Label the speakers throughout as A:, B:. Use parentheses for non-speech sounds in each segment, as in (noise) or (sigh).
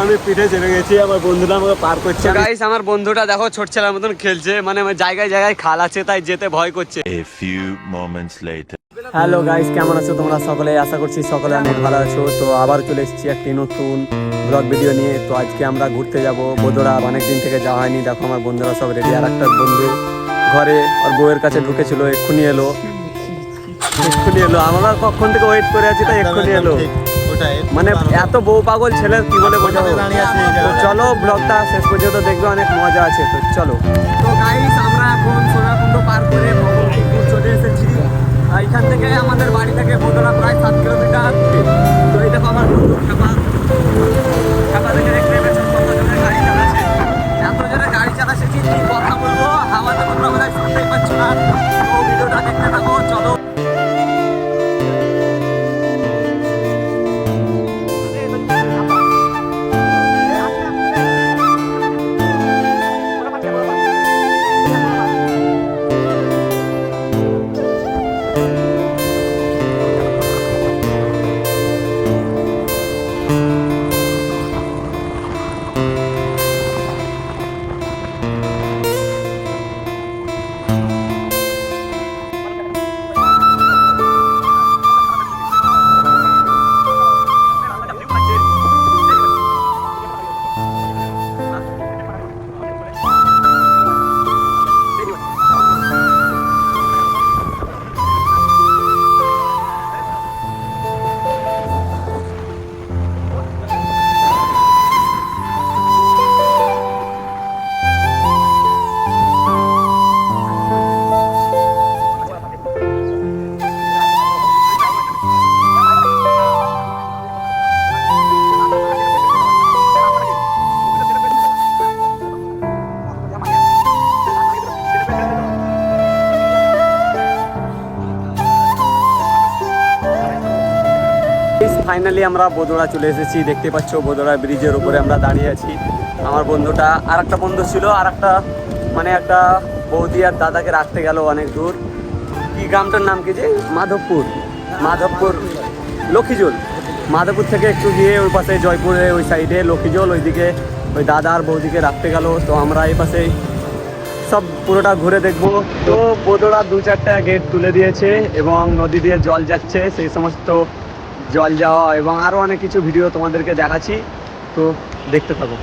A: আমি পিঠে চলে গেছি আমার বন্ধুরা আমাকে পার করছে। গাইস আমার বন্ধুটা দেখো ছোট ছেলের মতন খেলছে মানে আমার জায়গায় জায়গায় খাল আছে তাই যেতে ভয় করছে. হ্যালো গাইস কেমন আছো তোমরা সকলে? আশা করছি সকলে অনেক ভালো আছো। তো আবার চলে এসেছি একটি নতুন ব্লগ ভিডিও নিয়ে। তো আজকে আমরা ঘুরতে যাব। বোদোড়া অনেক দিন থেকে যাওয়া হয়নি। দেখো আমার বন্ধুরা সব রেডি আর একটা বন্ধু ঘরে আর বউয়ের কাছে ঢুকেছিল এক্ষুনি এলো। এক্ষুনি এলো। আমরা কখন থেকে ওয়েট করে আছি তাই এক্ষুনি এলো। মানে এত বউ পাগল ছেলের কি বলে বোঝাবো? তো চলো ব্লগটা শেষ পর্যন্ত দেখবে অনেক মজা আছে তো চলো। তো গাইস আমরা এখন সোনাকুণ্ড পার করে চলে এসেছি। এখান থেকে আমাদের বাড়ি থেকে বোদলা প্রায় সাত কিলোমিটার। তো এই দেখো আমার বন্ধু খেপা। খেপা থেকে দেখতে গাড়ি চালাচ্ছে? এত জোরে গাড়ি চালাচ্ছে কি কথা বলব? হাওয়াতে তোমরা বোধহয় শুনতেই পাচ্ছ না। তো ভিডিওটা দেখতে থাকো চলো। ফাইনালি আমরা বোদোড়া চলে এসেছি। দেখতে পাচ্ছ বোদোড়া ব্রিজের উপরে আমরা দাঁড়িয়ে আছি। আমার বন্ধুটা আর একটা বন্ধু ছিল আর একটা মানে একটা বৌদি আর দাদাকে রাখতে গেল অনেক দূর। কি গ্রামটার নাম কি যে? মাধবপুর। মাধবপুর, লক্ষ্মীজোল। মাধবপুর থেকে একটু গিয়ে ওই পাশে জয়পুরে, ওই সাইডে লক্ষ্মীজোল, ওইদিকে ওই দাদা আর বৌদিকে রাখতে গেল। তো আমরা এই পাশে সব পুরোটা ঘুরে দেখব। তো বোদোড়া দু চারটা গেট তুলে দিয়েছে এবং নদী দিয়ে জল যাচ্ছে। সেই সমস্ত জল যাওয়া এবং আরও অনেক কিছু ভিডিও তোমাদেরকে দেখাচ্ছি, তো দেখতে থাকো।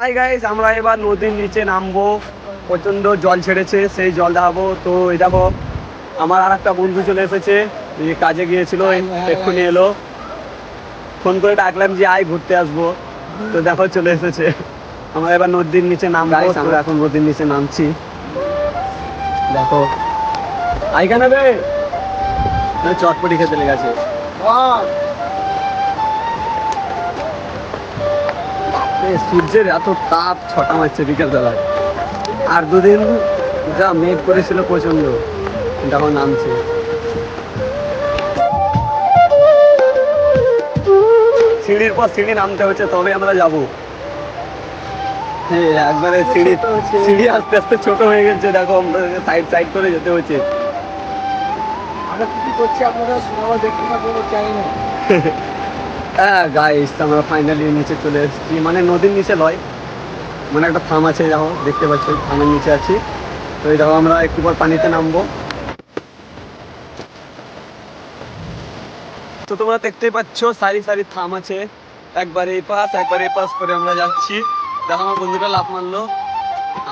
A: হাই গাইস আমরা এবার নদীর নিচে নামবো প্রচণ্ড জল ছেড়েছে, সেই জল দেখাবো। তো এই দেখো, আমার আর একটা বন্ধু চলে এসেছে কাজে গিয়েছিল, এক্ষুনি এলো। ফোন করে ডাকলাম যে আয় ঘুরতে আসব। তো দেখো চলে এসেছে। আমরা এবার নদীর নিচে নামবো আমরা এখন নদীর নিচে নামছি। দেখো। আই কেন রে? চটপটি খেতে লেগেছে। সূর্যের এত তাপ ছটা মারছে বিকেল বেলায় আর দুদিন যা মেঘ করেছিল প্রচণ্ড দেখো নামছে। সিঁড়ির পর সিঁড়ি নামতে হচ্ছে তবে আমরা যাব। হ্যাঁ একবারে সিঁড়ি সিঁড়ি আস্তে আস্তে ছোট হয়ে গেছে দেখো আমাদের সাইড সাইড করে যেতে হচ্ছে। (laughs) হ্যাঁ গাইস আমরা ফাইনালি নিচে চলে এসেছি। মানে নদীর নিচে লয় মানে একটা থাম আছে দেখো দেখতে পাচ্ছ থামের নিচে আছি। তো এই দেখো আমরা একটু পর পানিতে নামবো। তো তোমরা দেখতেই পাচ্ছ, সারি সারি থাম আছে। একবার এই পাশ, একবার এই পাশ করে আমরা যাচ্ছি। দেখো আমার বন্ধুটা লাফ মারলো।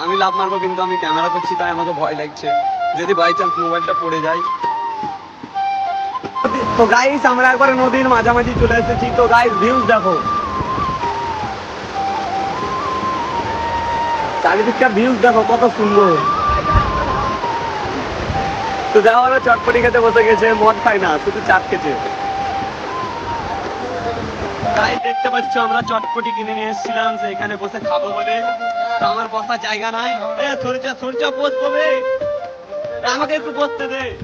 A: আমি লাফ মারবো কিন্তু আমি ক্যামেরা করছি, তাই আমাকে ভয় লাগছে। যদি বাই চান্স মোবাইলটা পড়ে যায়। তো গাইস আমরা একবার নদীর মাঝামাঝি চলে এসেছি। তো গাইস ভিউজ দেখো। চারিদিকটা ভিউজ দেখো, কত সুন্দর। তো ওরা চটপটি খেতে বসে গেছে, মদ খায় না, শুধু চাট খেতে। তাই দেখতে পাচ্ছ, আমরা চটপটি কিনে নিয়ে এসেছিলাম, যে এখানে বসে খাব বলে। আমার বসার জায়গা নাই। বসবো রে আমাকে একটু বসতে দে।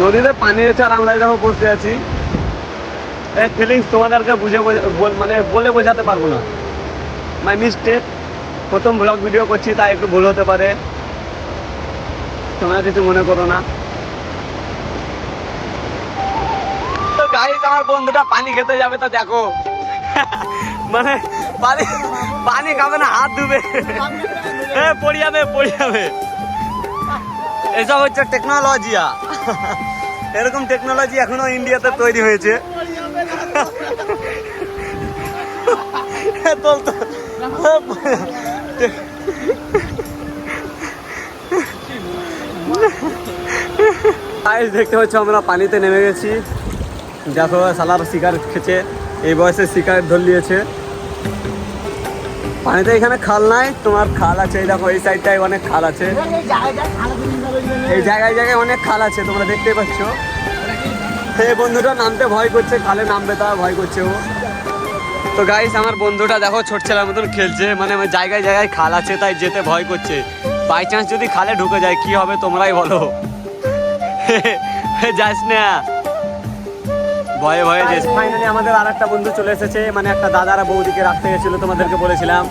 A: নদীতে পানি এসে আর আমরা দেখো বসে আছি। ফিলিংস তোমাদেরকে বোঝা- মানে বলে বোঝাতে পারব না। মাই মিস্টেক প্রথম ব্লগ ভিডিও করছি তাই একটু ভুল হতে পারে। তোমরা কিছু মনে করো না। তো গাইস আমার বন্ধুটা পানি খেতে যাবে তো দেখো। (laughs) মানে পানি পানি খাবে না হাত ধুবে। হ্যাঁ পড়ে যাবে পড়ে যাবে। এসব হচ্ছে টেকনোলজিয়া (laughs) এরকম টেকনোলজি এখনও ইন্ডিয়াতে তৈরি হয়েছে। (laughs) তোল তো। Guys, দেখতে পাচ্ছ আমরা পানিতে নেমে গেছি। দেখো সালার শিকার খেছে এই বয়সে শিকার ধর লিয়েছে পানিতে এখানে খাল নাই তোমার খাল আছে এই দেখো এই সাইডটায় অনেক খাল আছে। এই জায়গায় জায়গায় অনেক খাল আছে তোমরা দেখতে পাচ্ছ। এই বন্ধুটা নামতে ভয় করছে খালে নামবে তা ভয় করছে ও। তো গাইস আমার বন্ধুটা দেখো ছোট ছেলের মতন খেলছে। মানে আমার জায়গায় জায়গায় খাল আছে তাই যেতে ভয় করছে। বাই চান্স যদি খালে ঢুকে যায় কি হবে তোমরাই বলো? (laughs) যাস না। ভয়ে ভয়ে যাস। ফাইনালি আমাদের আর একটা বন্ধু চলে এসেছে। মানে একটা দাদারা বৌদিকে রাখতে গেছিল তোমাদেরকে বলেছিলাম।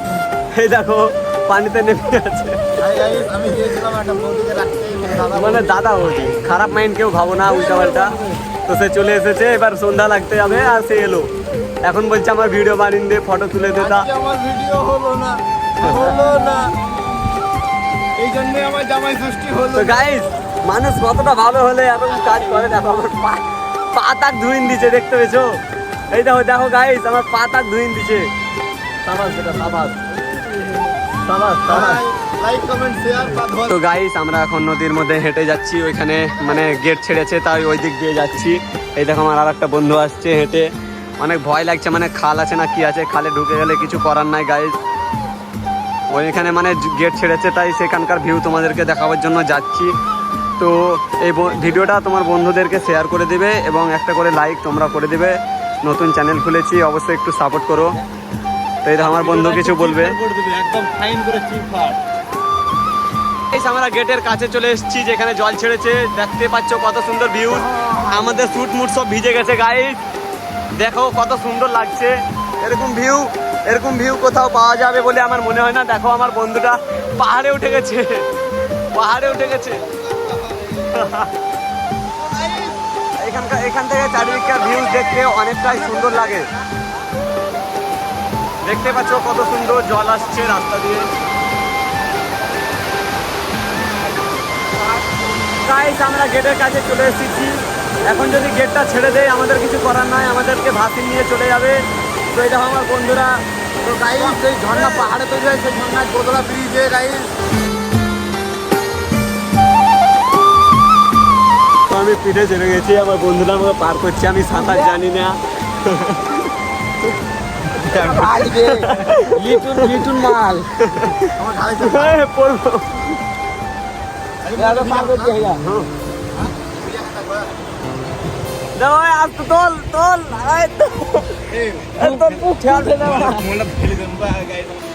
A: এই দেখো পানিতে নেমে আছে। মানে দাদা বৌদি খারাপ মাইন্ড কেউ ভাবো না উল্টা পাল্টা তো সে চলে এসেছে এবার সন্ধ্যা লাগতে যাবে আর সে এলো। এখন বলছে আমার ভিডিও বানিয়ে দে ফটো তুলে দে তা
B: আমার ভিডিও হলো না হলো না। এই জন্যই আমার জামাই ষষ্ঠী হলো
A: গাইস মানুষ কতটা ভালো হলে এরকম কাজ করে দেখো আমার পা পা তাক ধুইন দিছে দেখতে পেয়েছ? এই দেখো দেখো গাইস আমার পা তাক ধুইন দিছে। সাবাস বেটা সাবাস। সাবাস সাবাস। তো গাইস আমরা এখন নদীর মধ্যে হেঁটে যাচ্ছি ওইখানে মানে গেট ছেড়েছে তাই ওই দিক দিয়ে যাচ্ছি। এই দেখো আমার আর একটা বন্ধু আসছে হেঁটে। অনেক ভয় লাগছে মানে খাল আছে না কি আছে, খালে ঢুকে গেলে কিছু করার নাই গাইস ওইখানে মানে গেট ছেড়েছে, তাই সেখানকার ভিউ তোমাদেরকে দেখাবার জন্য যাচ্ছি। তো এই ভিডিওটা তোমার বন্ধুদেরকে শেয়ার করে দিবে এবং একটা করে লাইক তোমরা করে দিবে। নতুন চ্যানেল খুলেছি, অবশ্যই একটু সাপোর্ট করো। তো এই আমার বন্ধু কিছু বলবে। আমরা গেটের কাছে চলে এসেছি, যেখানে জল ছেড়েছে। দেখতে পাচ্ছ কত সুন্দর ভিউ আমাদের শুট মুট সব ভিজে গেছে গাইস দেখো কত সুন্দর লাগছে। এরকম ভিউ এরকম ভিউ কোথাও পাওয়া যাবে বলে আমার মনে হয় না। দেখো আমার বন্ধুটা পাহাড়ে উঠে গেছে। পাহাড়ে উঠে গেছে। এখানকার, এখান থেকে চারিদিককার ভিউ দেখতে অনেকটাই সুন্দর লাগে। দেখতে পাচ্ছ কত সুন্দর জল আসছে রাস্তা দিয়ে। আমরা গেটের কাছে চলে এসেছি। এখন যদি গেটটা ছেড়ে দেয় আমাদের কিছু করার নয় আমাদেরকে ভাসিন নিয়ে চলে যাবে। তো এই দেখো আমার বন্ধুরা
B: তো গাইস সেই ঝর্ণা পাহাড়ে তৈরি হয় সেই ঝর্ণায় গোদলা ব্রিজে গাইস
A: তো আমি পিঠে চলে গেছি আমার বন্ধুরা আমাকে পার করছে আমি সাঁতার জানি না।
B: লিটুন লিটুন মাল। আমার
A: তো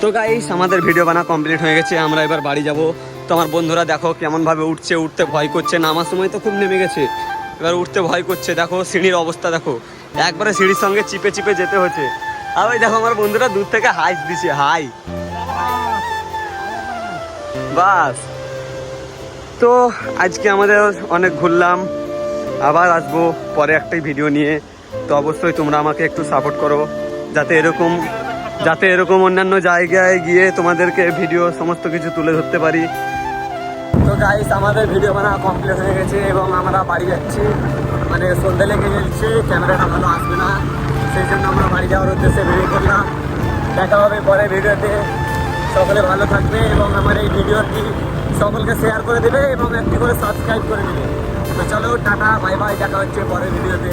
A: তোল গাইস আমাদের ভিডিও বানা কমপ্লিট হয়ে গেছে, আমরা এবার বাড়ি যাব। তো আমার বন্ধুরা, দেখো কেমন ভাবে উঠছে, উঠতে ভয় করছে। নামার সময় তো খুব নেমে গেছে। এবার উঠতে ভয় করছে, দেখো সিঁড়ির অবস্থা, দেখো। একবারে সিঁড়ির সঙ্গে চিপে চিপে যেতে হচ্ছে। আর ওই দেখো আমার বন্ধুরা দূর থেকে হাই দিছে হাই। বাস। তো আজকে আমাদের অনেক ঘুরলাম। আবার আসব পরে একটাই ভিডিও নিয়ে। তো অবশ্যই তোমরা আমাকে একটু সাপোর্ট করো। যাতে এরকম যাতে এরকম অন্যান্য জায়গায় গিয়ে তোমাদেরকে ভিডিও সমস্ত কিছু তুলে ধরতে পারি। তো গাইস আমাদের ভিডিও বানা কমপ্লিট হয়ে গেছে এবং আমরা বাড়ি যাচ্ছি। মানে সন্ধ্যে লেগে যাচ্ছে ক্যামেরাটা ভালো আসবে না। সেই জন্য আমরা বাড়ি যাওয়ার উদ্দেশ্যে বেরিয়ে করলাম। দেখা হবে পরে ভিডিওতে সকলে ভালো থাকবে এবং আমার এই ভিডিওটি সকলকে শেয়ার করে দেবে এবং একটি করে সাবস্ক্রাইব করে দেবে। তো চলো টাটা বাই বাই দেখা হচ্ছে পরের ভিডিওতে